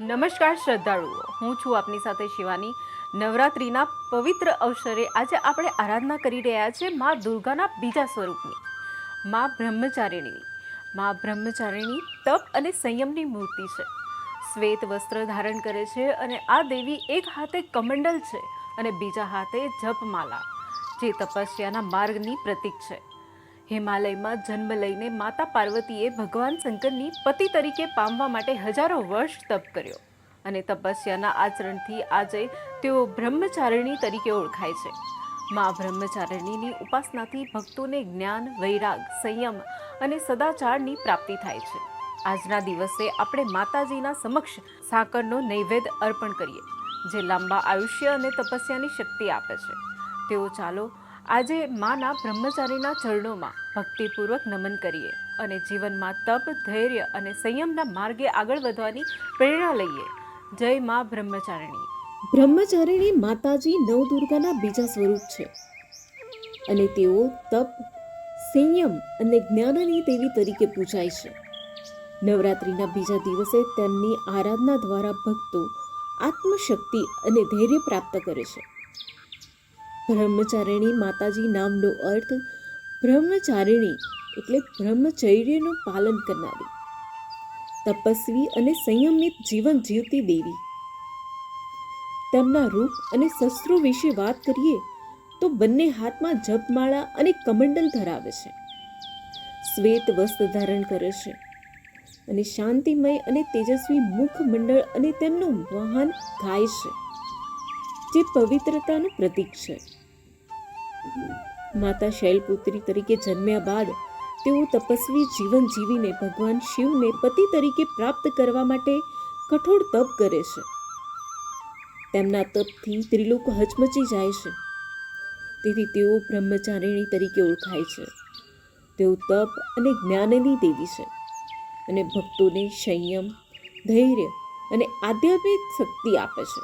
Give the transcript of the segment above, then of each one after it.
શ્રદ્ધાળુઓ, હું છું આપની સાથે શિવાની. નવરાત્રિના પવિત્ર અવસરે આજે આપણે આરાધના કરી રહ્યા છીએ મા દુર્ગાના બીજા સ્વરૂપની, મા બ્રહ્મચારિણીની મા બ્રહ્મચારિણી તપ અને સંયમની મૂર્તિ છે. શ્વેત વસ્ત્ર ધારણ કરે છે અને આ દેવી એક હાથે કમંડલ છે અને બીજા હાથે જપમાલા, જે તપસ્યાના માર્ગની પ્રતીક છે. હિમાલયમાં જન્મ લઈને માતા પાર્વતીએ ભગવાન શંકરની પતિ તરીકે પામવા માટે હજારો વર્ષ તપ કર્યો અને તપસ્યાના આચરણથી આજે તેઓ બ્રહ્મચારિણી તરીકે ઓળખાય છે. મા બ્રહ્મચારિણીની ઉપાસનાથી ભક્તોને જ્ઞાન, વૈરાગ, સંયમ અને સદાચારની પ્રાપ્તિ થાય છે. આજના દિવસે આપણે માતાજીના સમક્ષ સાકરનો નૈવેદ્ય અર્પણ કરીએ, જે લાંબા આયુષ્ય અને તપસ્યાની શક્તિ આપે છે. તેઓ ચાલો, આજે માના બ્રહ્મચારીના ચરણોમાં ભક્તિપૂર્વક નમન કરીએ અને જીવનમાં તપ, ધૈર્ય અને સંયમના માર્ગે આગળ વધવાની પ્રેરણા લઈએ. જય મા બ્રહ્મચારિણી. બ્રહ્મચારિણી માતાજી નવદુર્ગાના બીજા સ્વરૂપ છે. અને તેઓ તપ, સંયમ અને જ્ઞાનની દેવી તરીકે પૂજાય છે. નવરાત્રિના બીજા દિવસે તેમની આરાધના દ્વારા ભક્તો આત્મશક્તિ અને ધૈર્ય પ્રાપ્ત કરે છે. બ્રહ્મચારિણી માતાજી નામનો અર્થ બ્રહ્મચારિણી એટલે બ્રહ્મચર્યનું પાલન કરનારી. તપસ્વી અને સંયમિત જીવન જીવતી દેવી. તેમના રૂપ અને શસ્ત્રો વિશે વાત કરીએ તો બંને હાથમાં જપમાળા અને કમંડલ ધરાવે છે. શ્વેત વસ્ત્ર ધારણ કરે છે અને શાંતિમય અને તેજસ્વી મુખમંડળ અને તેમનું વાહન ગાય છે, જે પવિત્રતાનું પ્રતીક છે. માતા શૈલપુત્રી તરીકે જન્મ્યા બાદ તેઓ તપસ્વી જીવન જીવીને ભગવાન શિવને પતિ તરીકે પ્રાપ્ત કરવા માટે કઠોર તપ કરે છે. તેમના તપથી ત્રિલોક હચમચી જાય છે. તેથી તેઓ બ્રહ્મચારિણી તરીકે ઓળખાય છે. તેઓ તપ અને જ્ઞાનની દેવી છે અને ભક્તોને સંયમ, ધૈર્ય અને આધ્યાત્મિક શક્તિ આપે છે.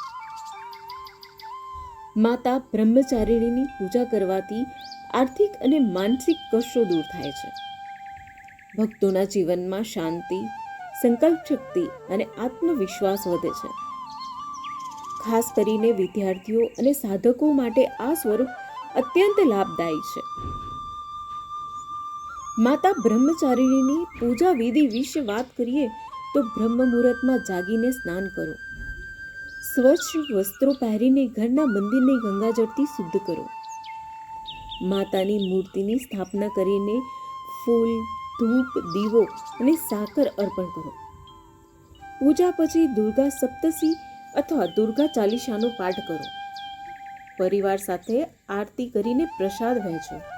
માતા બ્રહ્મચારિણીની પૂજા કરવાથી આર્થિક અને માનસિક કષ્ટો દૂર થાય છે. ભક્તોના જીવનમાં શાંતિ, સંકલ્પ શક્તિ અને આત્મવિશ્વાસ વધે છે. ખાસ કરીને વિદ્યાર્થીઓ અને સાધકો માટે આ સ્વરૂપ અત્યંત લાભદાયી છે. માતા બ્રહ્મચારિણીની પૂજા વિધિ વિશે વાત કરીએ તો બ્રહ્મ મુહૂર્તમાં જાગીને સ્નાન કરો. સ્વચ્છ વસ્ત્રો પહેરીને ઘરના મંદિરને ગંગાજળથી શુદ્ધ કરો. માતાની મૂર્તિની સ્થાપના કરીને ફૂલ, ધૂપ, દીવો અને સાકર અર્પણ કરો. પૂજા પછી દુર્ગા સપ્તશી અથવા દુર્ગા ચાલીસાનો પાઠ કરો. પરિવાર સાથે આરતી કરીને પ્રસાદ વહેંચો.